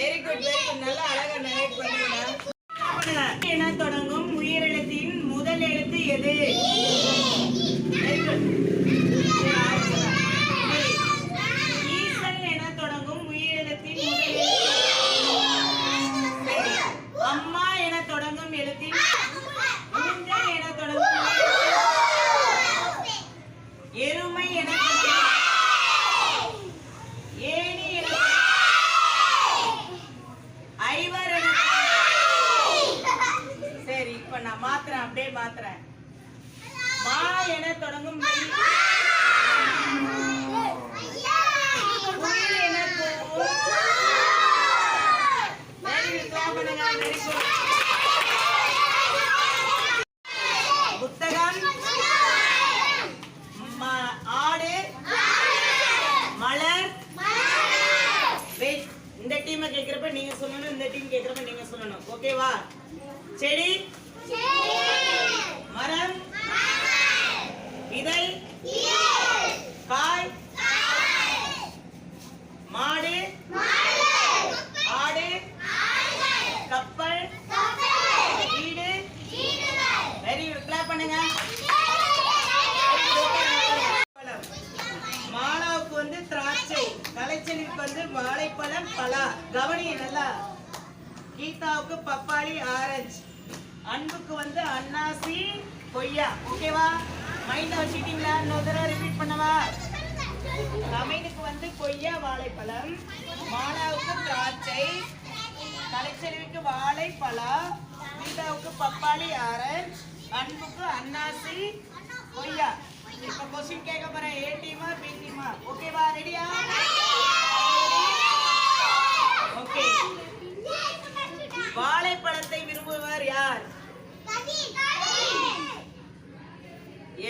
Very good very good நல்லா அழகா narrate பண்ணுங்க. என தொடங்கும்? உயிரெழுத்தின் முதல் எழுத்து எது Very good. ஈசல் என தொடங்கும் உயிரெழுத்தின் முதல் எழுத்து சரி. அம்மா என தொடங்கும் எழுத்தின் ஊஞ்சல் என தொடங்கும் உயிரெழுத்து. எருமை என தொடங்கும் ஏணி என ஐவர் என சரி இப்ப நான் மாத்துறேன் மா என தொடங்கும் புத்தகம். ஆடு. மலர். வெயிட். இந்த டீமை கேக்குறப்ப நீங்க சொல்லணும் இந்த டீம் கேக்குறப்ப நீங்க சொல்லணும். ஓகேவா செடி மரம் விதை காய் மாடு ஆடு கப்பல் வீடு வெரி குட் கிளாப் பண்ணுங்க. மாலாவுக்கு வந்து திராட்சை கலைச்செல்விக்கு வந்து வாழைப்பழம் பலா கவனி நல்லா கீதாவுக்கு பப்பாளி ஆரஞ்சு. அன்புக்கு வந்து அன்னாசி கொய்யா. ஓகேவா? மைண்ட வச்சுட்டீங்களா இன்னொரு தடவை ரிப்பீட் பண்ணவா? கமைனுக்கு வந்து கொய்யா வாழைப்பழம். மாலாவுக்கு திராட்சை. கலைச்செல்விக்கு வாழைப்பழம். கீதாவுக்கு பப்பாளி ஆரஞ்சு. அன்புக்கு அண்ணாசி கொய்யா இப்ப கொஸ்டின் கேட்க போறேன் ஏ டீமா பி டீமா ஓகேவா ரெடியா ஓகே வாழைப்பழத்தை விரும்புவர் யார்?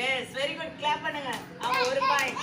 எஸ் வெரி குட் கிளாப் பண்ணுங்க. அவங்க ஒரு பாயிண்ட்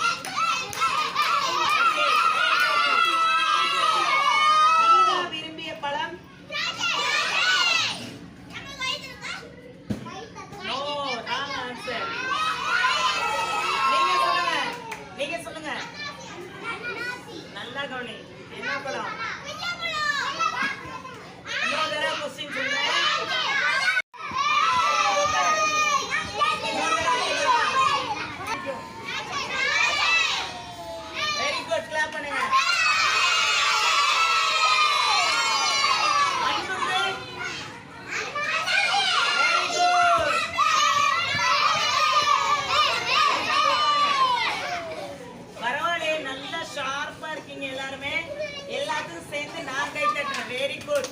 நீங்க எல்லாருமே எல்லாத்துக்கும் சேர்ந்து நான் கை தட்டுறேன் வெரி குட்